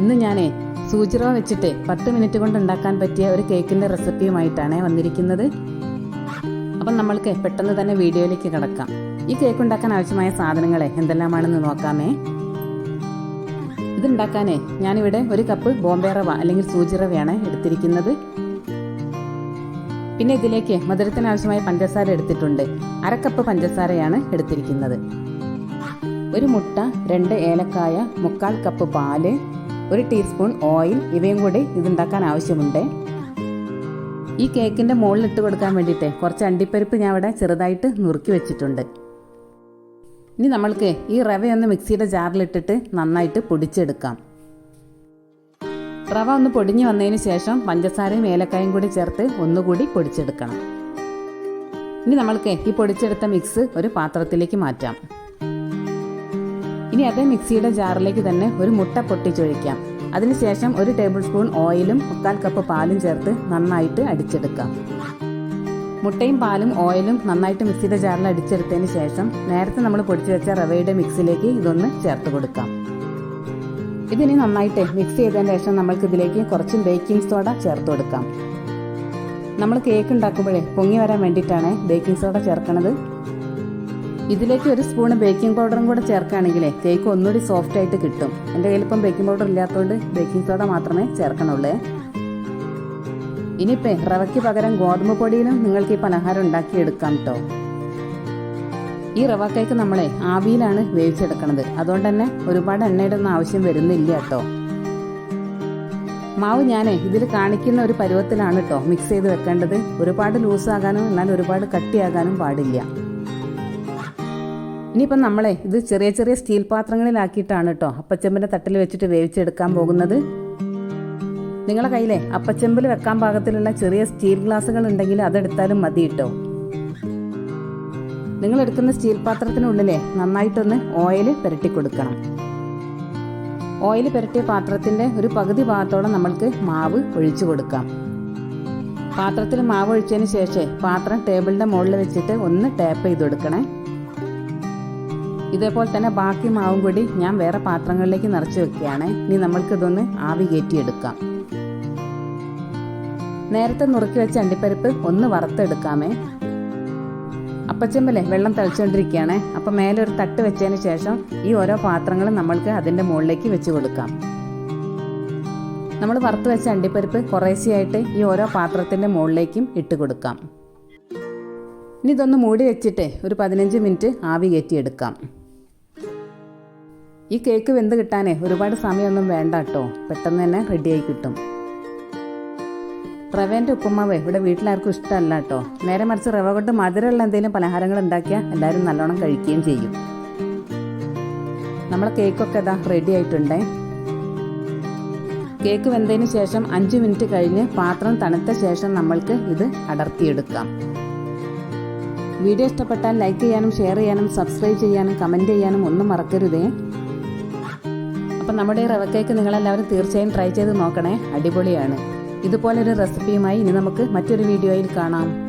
ഇന്ന് ഞാനേ സൂചിറവ വെച്ചിട്ട് പത്ത് മിനിറ്റ് കൊണ്ട് ഉണ്ടാക്കാൻ പറ്റിയ ഒരു കേക്കിന്റെ റെസിപ്പിയുമായിട്ടാണ് വന്നിരിക്കുന്നത്. അപ്പം നമ്മൾക്ക് പെട്ടെന്ന് തന്നെ വീഡിയോയിലേക്ക് കിടക്കാം. ഈ കേക്ക് ഉണ്ടാക്കാൻ ആവശ്യമായ സാധനങ്ങളെ എന്തെല്ലാമാണെന്ന് നോക്കാമേ. ഇതുണ്ടാക്കാനേ ഞാനിവിടെ ഒരു കപ്പ് ബോംബെ റവ അല്ലെങ്കിൽ സൂചി റവയാണ് എടുത്തിരിക്കുന്നത്. പിന്നെ ഇതിലേക്ക് മധുരത്തിന് ആവശ്യമായ പഞ്ചസാര എടുത്തിട്ടുണ്ട്. അരക്കപ്പ് കപ്പ് പഞ്ചസാരയാണ് എടുത്തിരിക്കുന്നത്. ഒരു മുട്ട രണ്ട് ഏലക്കായ മുക്കാൽ കപ്പ് പാൽ ഒരു ടീസ്പൂൺ ഓയിൽ ഇവയും കൂടി ഇതുണ്ടാക്കാൻ ആവശ്യമുണ്ട്. ഈ കേക്കിന്റെ മുകളിൽ ഇട്ട് കൊടുക്കാൻ വേണ്ടിയിട്ട് കുറച്ച് അണ്ടിപ്പരിപ്പ് ഞാൻ ഇവിടെ ചെറുതായിട്ട് നുറുക്കി വെച്ചിട്ടുണ്ട്. ഇനി നമ്മൾക്ക് ഈ റവയൊന്ന് മിക്സിയുടെ ജാറിലിട്ടിട്ട് നന്നായിട്ട് പൊടിച്ചെടുക്കാം. റവ ഒന്ന് പൊടിഞ്ഞു വന്നതിന് ശേഷം പഞ്ചസാരയും ഏലക്കായും കൂടി ചേർത്ത് ഒന്നുകൂടി പൊടിച്ചെടുക്കണം. ഇനി നമ്മൾക്ക് ഈ പൊടിച്ചെടുത്ത മിക്സ് ഒരു പാത്രത്തിലേക്ക് മാറ്റാം. ഇനി അതേ മിക്സിയുടെ ജാറിലേക്ക് തന്നെ ഒരു മുട്ട പൊട്ടിച്ചൊഴിക്കാം. അതിനുശേഷം ഒരു ടേബിൾ സ്പൂൺ ഓയിലും മുക്കാൽ കപ്പ് പാലും ചേർത്ത് നന്നായിട്ട് അടിച്ചെടുക്കാം. മുട്ടയും പാലും ഓയിലും നന്നായിട്ട് മിക്സിയുടെ ജാറിൽ അടിച്ചെടുത്തതിന് ശേഷം നേരത്തെ നമ്മൾ പൊടിച്ചു വെച്ച റവയുടെ മിക്സിലേക്ക് ഇതൊന്ന് ചേർത്ത് കൊടുക്കാം. ഇതിനി നന്നായിട്ട് മിക്സ് ചെയ്തതിന് ശേഷം നമ്മൾക്ക് ഇതിലേക്ക് കുറച്ച് ബേക്കിംഗ് സോഡ ചേർത്ത് കൊടുക്കാം. നമ്മൾ കേക്ക് ഉണ്ടാക്കുമ്പോഴേ പൊങ്ങി വരാൻ വേണ്ടിയിട്ടാണ് ബേക്കിംഗ് സോഡ ചേർക്കണത്. ഇതിലേക്ക് ഒരു സ്പൂണ് ബേക്കിംഗ് പൗഡറും കൂടെ ചേർക്കുകയാണെങ്കിൽ കേക്ക് ഒന്നുകൂടി സോഫ്റ്റ് ആയിട്ട് കിട്ടും. എന്റെ കയ്യിൽ ഇപ്പം ബേക്കിംഗ് പൗഡർ ഇല്ലാത്തതുകൊണ്ട് ബേക്കിംഗ് സോഡ മാത്രമേ ചേർക്കണുള്ളൂ. ഇനിയിപ്പേ റവയ്ക്ക് പകരം ഗോതമ്പ് പൊടിയിലും നിങ്ങൾക്ക് ഈ പലഹാരം ഉണ്ടാക്കിയെടുക്കാം കേട്ടോ ഈ റവ കേക്ക് നമ്മളെ ആവിയിലാണ് വേവിച്ചെടുക്കണത്. അതുകൊണ്ട് തന്നെ ഒരുപാട് എണ്ണയുടെ ഒന്നും ആവശ്യം വരുന്നില്ല കേട്ടോ മാവ് ഞാനേ ഇതിൽ കാണിക്കുന്ന ഒരു പരുവത്തിലാണ് കേട്ടോ മിക്സ് ചെയ്ത് വെക്കേണ്ടത്. ഒരുപാട് ലൂസാകാനും എന്നാൽ ഒരുപാട് കട്ടിയാകാനും പാടില്ല. ഇനിയിപ്പം നമ്മളെ ഇത് ചെറിയ ചെറിയ സ്റ്റീൽ പാത്രങ്ങളിലാക്കിയിട്ടാണ് കേട്ടോ അപ്പച്ചെമ്പിന്റെ തട്ടിൽ വെച്ചിട്ട് വേവിച്ചെടുക്കാൻ പോകുന്നത്. നിങ്ങളെ കയ്യിലെ അപ്പച്ചെമ്പിൽ വെക്കാൻ പാകത്തിലുള്ള ചെറിയ സ്റ്റീൽ ഗ്ലാസ്സുകൾ ഉണ്ടെങ്കിൽ അതെടുത്താലും മതി കേട്ടോ നിങ്ങൾ എടുക്കുന്ന സ്റ്റീൽ പാത്രത്തിനുള്ളിലെ നന്നായിട്ടൊന്ന് ഓയിൽ പുരട്ടി കൊടുക്കണം. ഓയിൽ പുരട്ടിയ പാത്രത്തിന്റെ ഒരു പകുതി ഭാഗത്തോളം നമ്മൾക്ക് മാവ് ഒഴിച്ചു കൊടുക്കാം. പാത്രത്തിൽ മാവ് ഒഴിച്ചതിന് ശേഷം പാത്രം ടേബിളിന്റെ മുകളിൽ വെച്ചിട്ട് ഒന്ന് ടാപ്പ് ചെയ്ത് കൊടുക്കണേ. ഇതേപോലെ തന്നെ ബാക്കി മാവും കൂടി ഞാൻ വേറെ പാത്രങ്ങളിലേക്ക് നിറച്ച് വെക്കുകയാണ്. ഇനി നമ്മൾക്ക് ഇതൊന്ന് ആവി കയറ്റിയെടുക്കാം. നേരത്തെ നുറുക്കി വെച്ച അണ്ടിപ്പരിപ്പ് ഒന്ന് വറുത്തെടുക്കാമേ. അപ്പച്ചമ്പലേ വെള്ളം തിളച്ചുകൊണ്ടിരിക്കുകയാണ് അപ്പം മേലെ ഒരു തട്ട് വെച്ചതിന് ശേഷം ഈ ഓരോ പാത്രങ്ങളും നമ്മൾക്ക് അതിന്റെ മുകളിലേക്ക് വെച്ച് കൊടുക്കാം. നമ്മൾ വറുത്ത് വെച്ച അണ്ടിപ്പരിപ്പ് കുറേശ്ശെയായിട്ട് ഈ ഓരോ പാത്രത്തിന്റെ മുകളിലേക്കും ഇട്ട് കൊടുക്കാം. ഇനി ഇതൊന്ന് മൂടി വെച്ചിട്ടേ ഒരു പതിനഞ്ച് മിനിറ്റ് ആവി കയറ്റിയെടുക്കാം. ഈ കേക്ക് വെന്ത് കിട്ടാനേ ഒരുപാട് സമയമൊന്നും വേണ്ട കേട്ടോ. പെട്ടെന്ന് തന്നെ റെഡിയായി കിട്ടും. റവേന്റെ ഉപ്പുമാവ് ഇവിടെ വീട്ടിലാർക്കും ഇഷ്ടമല്ല കേട്ടോ. നേരെ മറിച്ച് റവ കൊണ്ട് മധുരമുള്ള എന്തെങ്കിലും പലഹാരങ്ങൾ ഉണ്ടാക്കിയാൽ എല്ലാവരും നല്ലോണം കഴിക്കുകയും ചെയ്യും. നമ്മളെ കേക്കൊക്കെ ഇതാ റെഡി ആയിട്ടുണ്ടേ. കേക്ക് വെന്തതിന് ശേഷം അഞ്ച് മിനിറ്റ് കഴിഞ്ഞ് പാത്രം തണുത്ത ശേഷം നമ്മൾക്ക് ഇത് അടർത്തിയെടുക്കാം. വീഡിയോ ഇഷ്ടപ്പെട്ടാൽ ലൈക്ക് ചെയ്യാനും ഷെയർ ചെയ്യാനും സബ്സ്ക്രൈബ് ചെയ്യാനും കമന്റ് ചെയ്യാനും ഒന്നും മറക്കരുതേ. അപ്പം നമ്മുടെ ഈ റവ കേക്ക് നിങ്ങളെല്ലാവരും തീർച്ചയായും ട്രൈ ചെയ്ത് നോക്കണേ. അടിപൊളിയാണ്. ഇതുപോലൊരു റെസിപ്പിയുമായി ഇനി നമുക്ക് മറ്റൊരു വീഡിയോയിൽ കാണാം.